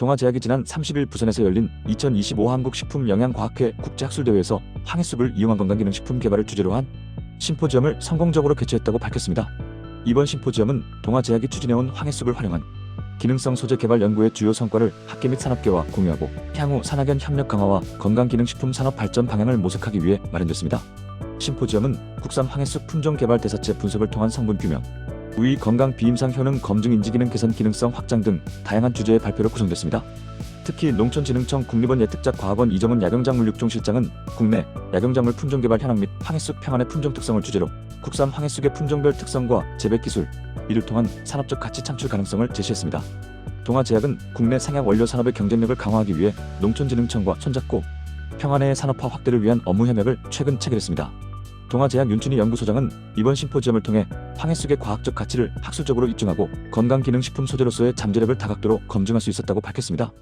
동아제약이 지난 30일 부산에서 열린 2025 한국식품영양과학회 국제학술대회에서 황해숲을 이용한 건강기능식품 개발을 주제로 한 심포지엄을 성공적으로 개최했다고 밝혔습니다. 이번 심포지엄은 동아제약이 추진해온 황해숲을 활용한 기능성 소재 개발 연구의 주요 성과를 학계 및 산업계와 공유하고 향후 산학연 협력 강화와 건강기능식품 산업 발전 방향을 모색하기 위해 마련됐습니다. 심포지엄은 국산 황해숲 품종 개발 대사체 분석을 통한 성분 규명, 우위 건강 비임상 효능 검증 인지 기능 개선 기능성 확장 등 다양한 주제의 발표로 구성됐습니다. 특히 농촌진흥청 국립원 예특작 과학원 이정은 약용작물 육종 실장은 국내 약용작물 품종 개발 현황 및 황해쑥 평안의 품종 특성을 주제로 국산 황해쑥의 품종별 특성과 재배 기술, 이를 통한 산업적 가치 창출 가능성을 제시했습니다. 동아제약은 국내 생약 원료 산업의 경쟁력을 강화하기 위해 농촌진흥청과 손잡고 평안의 산업화 확대를 위한 업무 협약을 최근 체결했습니다. 동아제약 윤춘희 연구소장은 이번 심포지엄을 통해 황해쑥의 과학적 가치를 학술적으로 입증하고 건강기능식품 소재로서의 잠재력을 다각도로 검증할 수 있었다고 밝혔습니다.